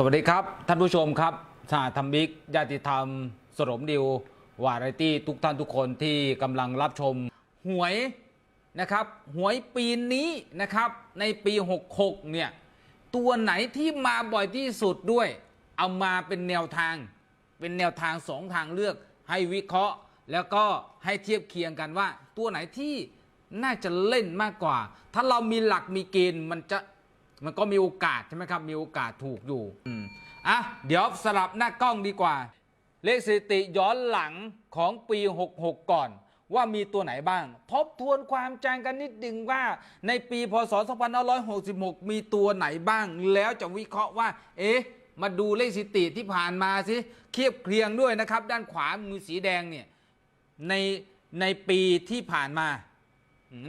สวัสดีครับ ท่านผู้ชมครับสหธรรมิกญาติธรรม สรมดิววาไรตี้ทุกท่านทุกคนที่กำลังรับชมหวยนะครับ หวยปีนี้นะครับในปี 66 เนี่ย ตัวไหนที่มาบ่อยที่สุดด้วย เอามาเป็นแนวทาง เป็นแนวทางสองทางเลือกให้วิเคราะห์ แล้วก็ให้เทียบเคียงกันว่า ตัวไหนที่น่าจะเล่นมากกว่า ถ้าเรามีหลักมีเกณฑ์มันจะ มันก็มีโอกาสใช่ไหมครับ มีโอกาสถูกอยู่อืมอะเดี๋ยวสลับหน้ากล้องดีกว่า เลขสถิติย้อนหลังของปี 66 ก่อน ว่ามีตัวไหนบ้าง ทบทวนความจำกันนิดดึงว่า ในปีพศ 2566 มีตัวไหนบ้าง แล้วจะวิเคราะห์ว่า เอ๊ะ มาดูเลขสถิติที่ผ่านมาสิเทียบเคียงด้วยนะครับ ด้านขวามือสีแดงเนี่ยในในปีที่ผ่านมา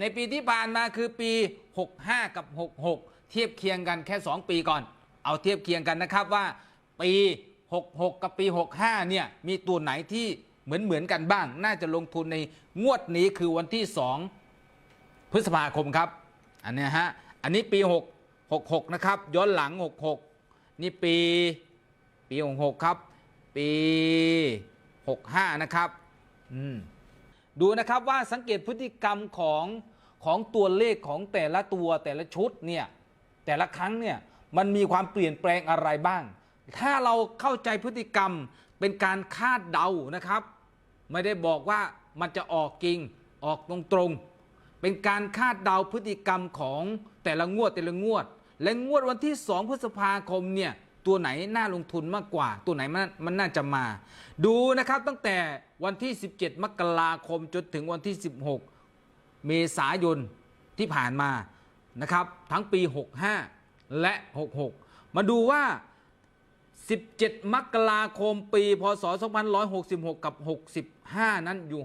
ในปีที่ผ่านมาคือปี 65 กับ 66 เทียบเคียงกันแค่ 2 ปีก่อน เอาเทียบเคียงกันนะครับว่าปี 66 กับปี 65 เนี่ยมีตัวไหนที่เหมือนเหมือนกันบ้าง น่าจะลงทุนในงวดนี้คือวันที่ 2 พฤษภาคมครับ อันนี้ฮะ อันนี้ปี 6 66 นะครับ ย้อนหลัง 66 นี่ปีปี 66 ครับ ปี 65 นะครับอืมดูนะครับว่าสังเกตพฤติกรรมของของตัวเลขของแต่ละตัวแต่ละชุดเนี่ย แต่ละครั้งเนี่ยมันมีความเปลี่ยนแปลงอะไรบ้าง ถ้าเราเข้าใจพฤติกรรมเป็นการคาดเดานะครับ ไม่ได้บอกว่ามันจะออกจริงออกตรงๆ เป็นการคาดเดาพฤติกรรมของแต่ละงวดแต่ละงวด และงวดวันที่ 2 พฤษภาคมเนี่ยตัวไหนน่าลงทุนมากกว่า ตัวไหนมันมันน่าจะมา ดูนะครับตั้งแต่วันที่ 17 มกราคมจนถึงวันที่ 16 เมษายนที่ผ่านมา นะครับ ทั้งปี 65 และ 66 มาดูว่า 17 มกราคมปี พศ 2566 กับ 65 นั้นอยู่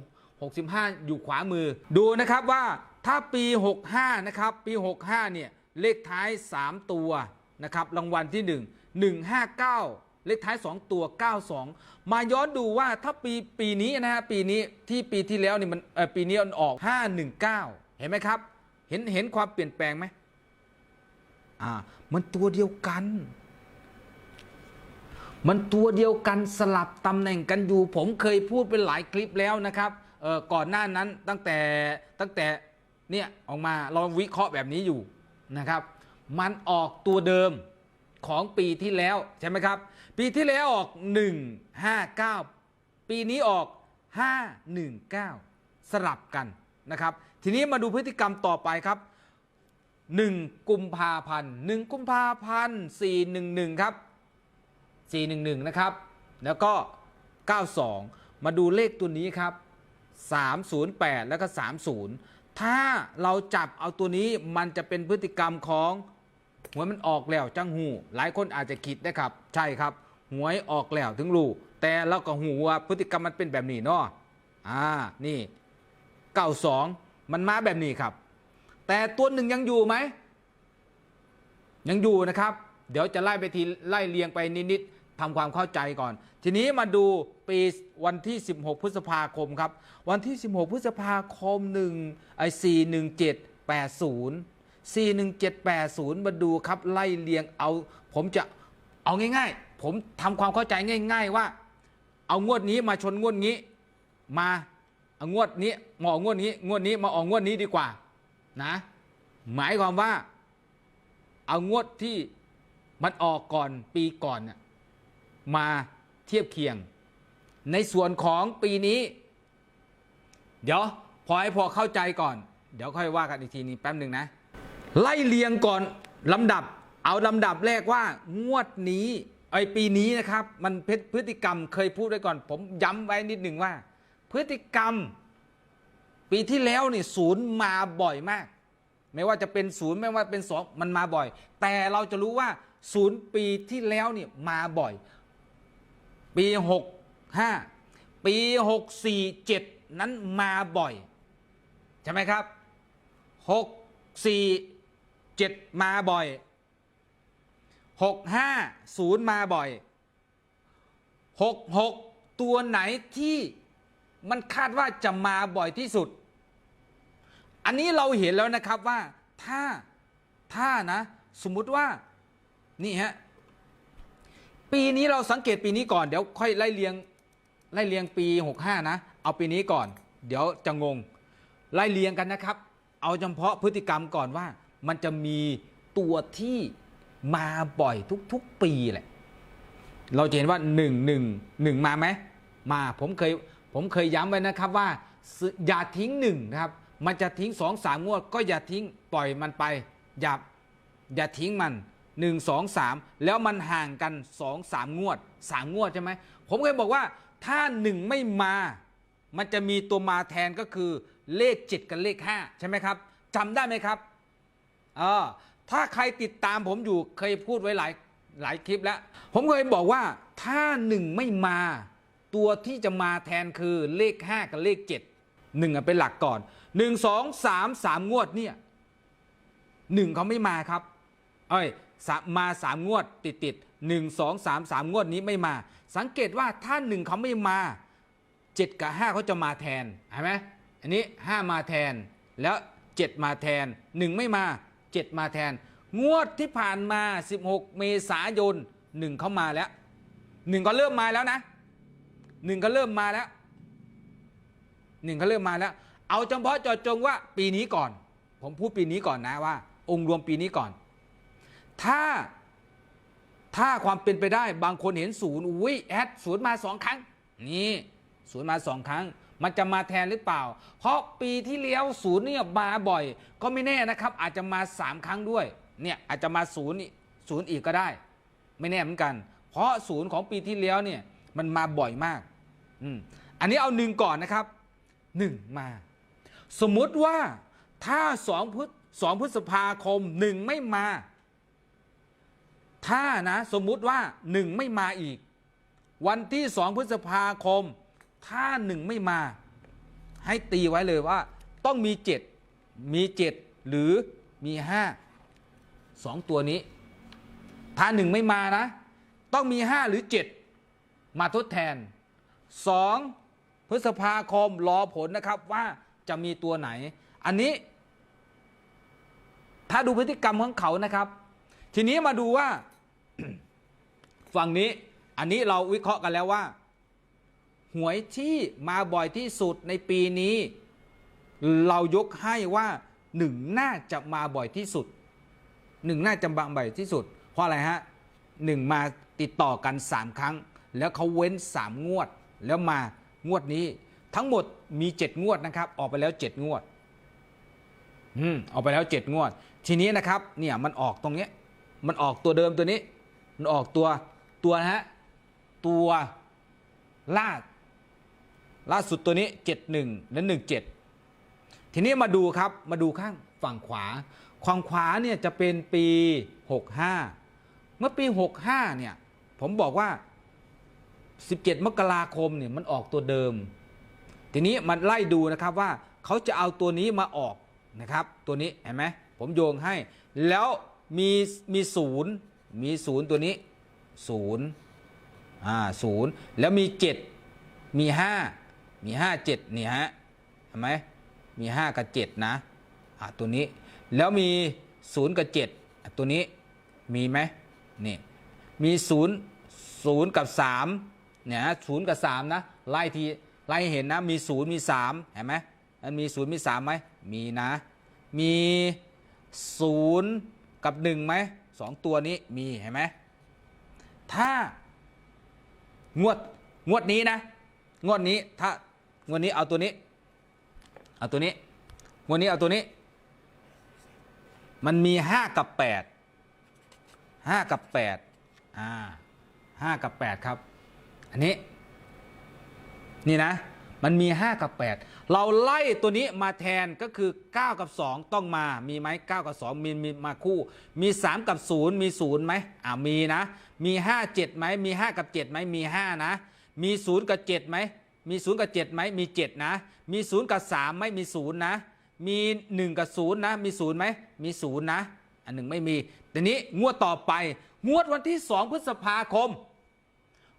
65 อยู่ขวามือ ดูนะครับว่าถ้าปี 65 นะครับ ปี 65 เนี่ย เลขท้าย 3 ตัวนะครับ รางวัลที่ 1 159 เลขท้าย 2 ตัว 92 มาย้อนดูว่าถ้าปีปีนี้นะฮะ ปีนี้ที่ปีที่แล้วนี่มันปีนี้มันออก 519 เห็นไหมครับ ห็นเห็นความเปลี่ยนแปลงไหมอ่า มันตัวเดียวกัน มันตัวเดียวกันสลับตำแหน่งกันอยู่ ผมเคยพูดเป็นหลายคลิปแล้วนะครับ เออก่อนหน้านั้นตั้งแต่ตั้งแต่เนี่ยออกมาเราวิเคราะห์แบบนี้อยู่นะครับ มันออกตัวเดิมของปีที่แล้วใช่ไหมครับ ปีที่แล้วออก 159 ปีนี้ออก 519 สลับกันนะครับ ทีนี้มาดูพฤติกรรมต่อไปครับ 1 กุมภาพันธ์1กุมภาพันธ์411 ครับ 411 นะครับ แล้วก็ 92 มาดูเลขตัวนี้ครับ 308 แล้วก็ 30 ถ้าเราจับเอาตัวนี้มันจะเป็นพฤติกรรมของหวยมันออกแล้วจังหู หลายคนอาจจะคิดนะครับ ใช่ครับ หวยออกแล้วถึงรู้แต่เราก็หูว่าพฤติกรรมมันเป็นแบบนี้เนาะอ่านี่ 92 มันมาแบบนี้ครับ แต่ตัวหนึ่งยังอยู่ไหม ยังอยู่นะครับ เดี๋ยวจะไล่ไปทีไล่เรียงไปนิดๆทำความเข้าใจก่อน ทีนี้มาดูปีวันที่ 16 พฤษภาคมครับ วันที่ 16 พฤษภาคม1ไอ้41780 41780 มาดูครับไล่เรียงเอา ผมจะเอาง่าย ๆ ผมทำความเข้าใจง่าย ๆ ว่า เอางวดนี้มาชนงวดนี้มา เอางวดนี้มาออกงวดนี้ งวดนี้มาออกงวดนี้ดีกว่านะ หมายความว่า เอางวดที่มันออกก่อนปีก่อนมาเทียบเคียง ในส่วนของปีนี้ เดี๋ยวพอให้พอเข้าใจก่อน เดี๋ยวค่อยว่ากันอีกทีนึงแป๊บหนึ่งนะ ไล่เรียงก่อนลำดับ เอาลำดับแรกว่า งวดนี้ไอปีนี้นะครับ มันพฤติกรรมเคยพูดไว้ก่อน ผมย้ำไว้นิดหนึ่งว่า พฤติกรรม ปีที่แล้วนี่ศูนย์มาบ่อยมาก ไม่ว่าจะเป็นศูนย์ไม่ว่าเป็นสองมันมาบ่อย แต่เราจะรู้ว่าศูนย์ปีที่แล้วเนี่ยมาบ่อย ปีหกห้าปีหกสี่เจ็ดนั้นมาบ่อย ใช่ไหมครับหกสี่เจ็ดมาบ่อยหกห้าศูนย์มาบ่อยหกหกตัวไหนที่ มันคาดว่าจะมาบ่อยที่สุด อันนี้เราเห็นแล้วนะครับว่าถ้าถ้านะ สมมุติว่านี่ฮะปีนี้เราสังเกตปีนี้ก่อนเดี๋ยวค่อยไล่เลียงไล่เลียงปี 65 นะ เอาปีนี้ก่อน เดี๋ยวจะงง ไล่เลียงกันนะครับ เอาเฉพาะพฤติกรรมก่อนว่า มันจะมีตัวที่มาบ่อยทุก ๆ ปีแหละ เราจะเห็นว่า 1 1 1 มาไหมมาผมเคย ผมเคยย้ำไว้นะครับว่าอย่าทิ้งหนึ่งนะครับ มันจะทิ้งสองสามงวด ก็อย่าทิ้งปล่อยมันไปอย่าอย่าทิ้งมัน1 2 3แล้วมันห่างกัน2 3งสามงวด3งวดใช่ไหมผมเคยบอกว่าถ้า1ไม่มา มันจะมีตัวมาแทนก็คือเลข7กับเลข5ใช่ไหมครับจำได้ไหมครับเออถ้าใครติดตามผมอยู่เคยพูดไว้หลายหลายคลิปแล้ว ผมเคยบอกว่าถ้าหนึ่งไม่มา ตัวที่จะมาแทนคือเลข 5 กับเลข 7 1อะเป็นหลักก่อน 1 2 3 3 งวดเนี่ยหนึ่งเขาไม่มาครับ เอ้ยสามมาสามงวดติดติดหนึ่งสองสามสามงวดนี้ไม่มา สังเกตว่าถ้าหนึ่งเขาไม่มาเจ็ดกับห้าเขาจะมาแทนเห็นไหมอันนี้ห้ามาแทนแล้วเจ็ดมาแทนหนึ่งไม่มาเจ็ดมาแทน งวดที่ผ่านมา 16 เมษายนหนึ่งเขามาแล้วหนึ่งก็เริ่มมาแล้วนะ หนึ่งก็เริ่มมาแล้วหนึ่งเขาเริ่มมาแล้ว เอาเฉพาะจาะจงว่าปีนี้ก่อน ผมพูดปีนี้ก่อนนะว่า องค์รวมปีนี้ก่อน ถ้าถ้าความเป็นไปได้บางคนเห็นศูนย์อุ้ยแอดศูนย์มาสองครั้ง นี่ศูนย์มาสองครั้ง มันจะมาแทนหรือเปล่า เพราะปีที่แล้วศูนย์เนี่ยมาบ่อย ก็ไม่แน่นะครับ อาจจะมาสามครั้งด้วย เนี่ยอาจจะมาศูนย์ศูนย์อีกก็ได้ ไม่แน่เหมือนกัน เพราะศูนย์ของปีที่แล้วเนี่ยมันมาบ่อยมาก อืมอันนี้เอาหนึ่งก่อนนะครับหนึ่งมา สมมุติว่าถ้าสองพฤษสองพฤษภาคมหนึ่งไม่มา ถ้านะสมมุติว่าหนึ่งไม่มาอีก วันที่สองพฤษภาคม ถ้าหนึ่งไม่มา ให้ตีไว้เลยว่า ต้องมีเจ็ดมีเจ็ดหรือมีห้าสองตัวนี้ ถ้าหนึ่งไม่มานะ ต้องมีห้าหรือเจ็ดมาทดแทน สองพฤษภาคมรอผลนะครับว่าจะมีตัวไหน อันนี้ ถ้าดูพฤติกรรมของเขานะครับ ทีนี้มาดูว่า ฝั่งนี้ อันนี้เราวิเคราะห์กันแล้วว่า หวยที่มาบ่อยที่สุดในปีนี้ เรายกให้ว่าหนึ่งน่าจะมาบ่อยที่สุดหนึ่งน่าจะมาบ่อยที่สุด เพราะอะไรฮะหนึ่งมาติดต่อกันสามครั้ง แล้วเขาเว้นสามงวด แล้วมางวดนี้ ทั้งหมดมีเจ็ดงวดนะครับ ออกไปแล้วเจ็ดงวด อืมออกไปแล้วเจ็ดงวด ทีนี้นะครับ เนี่ยมันออกตรงเนี้ย มันออกตัวเดิมตัวนี้ มันออกตัวตัวนะฮะตัวล่าล่าสุดตัวนี้เจ็ดหนึ่งและหนึ่งเจ็ดทีนี้มาดูครับมาดูข้างฝั่งขวาฝั่งขวาเนี่ยจะเป็นปีหกห้าเมื่อปีหกห้าเนี่ยผมบอกว่า สิบเจ็ดมกราคมเนี่ยมันออกตัวเดิม ทีนี้มันไล่ดูนะครับว่าเขาจะเอาตัวนี้มาออกนะครับ ตัวนี้เห็นไหมผมโยงให้ แล้วมีมีศูนย์มีศูนย์ตัวนี้ศูนย์อ่าศูนย์แล้วมีเจ็ดมีห้ามีห้าเจ็ดนี่ฮะเห็นไหมมีห้ากับเจ็ดนะอ่าตัวนี้แล้วมีศูนย์กับเจ็ดตัวนี้มีไหมนี่มีศูนย์ศูนย์กับสาม เนี่ยนะศูนย์กับสามนะไล่ทีไล่เห็นนะมีศูนย์มีสามเห็นไหมมันมีศูนย์มีสามไหมมีนะ มีศูนย์กับหนึ่งไหมสองตัวนี้มีเห็นไหมถ้างวดงวดนี้นะ งวดนี้ถ้างวดนี้เอาตัวนี้ เอาตัวนี้งวดนี้เอาตัวนี้ มันมีห้ากับแปดห้ากับแปดอ่าห้ากับแปดครับ อันนี้ นี่นะ มันมี 5 กับ 8 เราไล่ตัวนี้มาแทนก็คือ 9 กับ 2 ต้องมา มีไหม9กับ 2 มีมีมาคู่ มี 3 กับ 0 มี0ไหมอ่ามีนะ มี 5 7ไหมมี 5 กับ7ไหมมี 5 นะ มี 0 กับ7ไหมมี0กับ7ไหมมี7นะ มี0กับ3ไหมมี0นะ มี 1 กับ0นะ มี0ไหมมี0นะ อันหนึ่งไม่มีแต่นี้งวดต่อไป งวดวันที่ 2 พฤษภาคม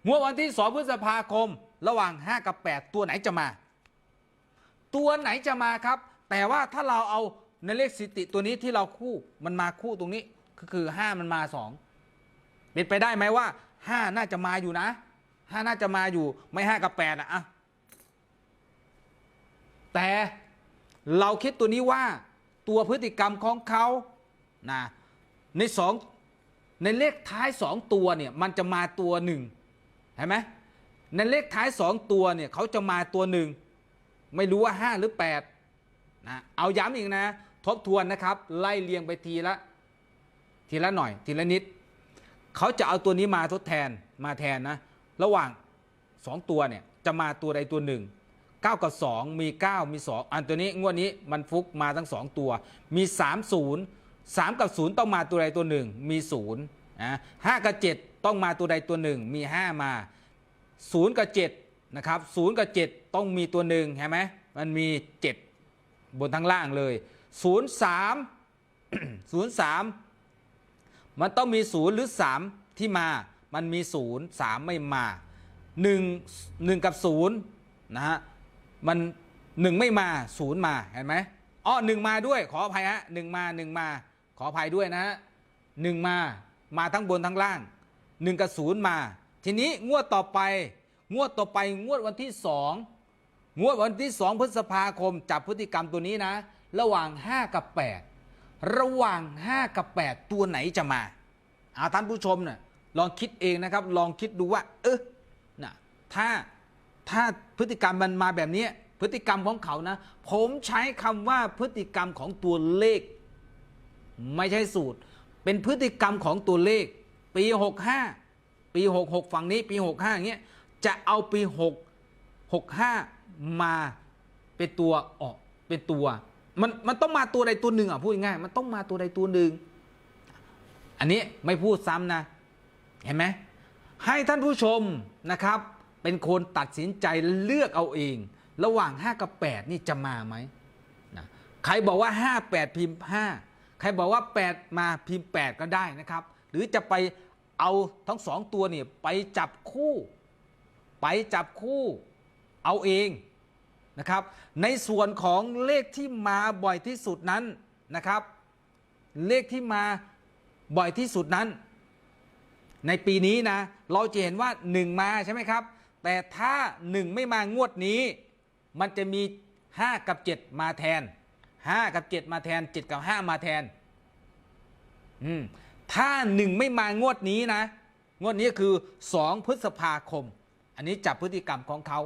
งวดวันที่ 2 พฤษภาคม ระหว่าง 5 กับ 8 ตัวไหนจะมา ตัวไหนจะมาครับ แต่ว่าถ้าเราเอาในเลขสถิติตัวนี้ที่เราคู่มันมาคู่ตรงนี้ก็คือ 5 มันมา 2 เป็นไปได้ไหมว่าห้าน่าจะมาอยู่นะห้าน่าจะมาอยู่ไม่ห้ากับแปดอะอะแต่เราคิดตัวนี้ว่าตัวพฤติกรรมของเขานะในสองในเลขท้ายสองตัวเนี่ยมันจะมาตัวหนึ่ง เห็นไหมในเลขท้ายสองตัวเนี่ยเขาจะมาตัวหนึ่งไม่รู้ว่าห้าหรือแปดนะเอาย้ำอีกนะ ทบทวนนะครับ ไล่เรียงไปทีละ ทีละหน่อย ทีละนิด เขาจะเอาตัวนี้มาทดแทนมาแทนนะ ระหว่าง2ตัวเนี่ยจะมาตัวใดตัวหนึ่ง9กับ 2 มี 9 มี 2 อันตัวนี้งวดนี้มันฟุกมาทั้ง 2 ตัว มี 3 0 3 กับ 0 ต้องมาตัวใดตัวหนึ่งมี0นะ5กับ 7 ต้องมาตัวใดตัวหนึ่งมี 5 มา 0 กับ7นะครับ0กับ 7 ต้องมีตัวหนึ่งเห็นไหมมันมี 7 บนทั้งล่างเลย 0 3 0 3 มันต้องมี 0 หรือ 3 ที่มามันมี 0 3 ไม่มา 1 1 กับ 0 นะฮะมัน1ไม่มา0มาเห็นไหมอ้อหนึ่งมาด้วยขออภัยฮะหนึ่งมา1มา ขออภัยด้วยนะฮะหนึ่งมามาทั้งบนทั้งล่าง 1กับ0มา ทีนี้งวดต่อไป งวดต่อไปงวดวันที่2งงวดวันที่2พฤษภาคมจับพฤติกรรมตัวนี้นะ ระหว่าง 5 กับ 8 ระหว่าง 5 กับ 8 ตัวไหนจะมาอาท่านผู้ชมเนี่ยลองคิดเองนะครับ ลองคิดดูว่า เออนะถ้าถ้าพฤติกรรมมันมาแบบนี้พฤติกรรมของเขานะ ผมใช้คำว่าพฤติกรรมของตัวเลข ไม่ใช่สูตร เป็นพฤติกรรมของตัวเลข ปี 65 ปี 66 ฝั่งนี้ปี 65อย่างเงี้ยจะเอาปี 6 65 มาเป็นตัวออกเป็นตัว มันมันต้องมาตัวใดตัวหนึ่งอะพูดง่ายมันต้องมาตัวใดตัวหนึ่ง อันนี้ไม่พูดซ้ำนะ เห็นไหมให้ท่านผู้ชมนะครับ เป็นคนตัดสินใจเลือกเอาเอง ระหว่าง 5 กับ 8 นี่จะมาไหมนะใครบอกว่า 5 8 พิมพ์ 5 ใครบอกว่า 8 มาพิมพ์ 8 ก็ได้นะครับ หรือจะไป เอาทั้งสองตัวเนี่ยไปจับคู่ ไปจับคู่เอาเองนะครับ ในส่วนของเลขที่มาบ่อยที่สุดนั้นนะครับ เลขที่มาบ่อยที่สุดนั้น ในปีนี้นะ เราจะเห็นว่า 1 มาใช่ไหมครับ แต่ถ้า 1 ไม่มางวดนี้ มันจะมี 5 กับ 7 มาแทน 5 กับ 7 มาแทน 7 กับ 5 มาแทน อืม ถ้า1ไม่มางวดนี้นะ งวดนี้คือ 2 พฤษภาคม อันนี้จับพฤติกรรมของเขา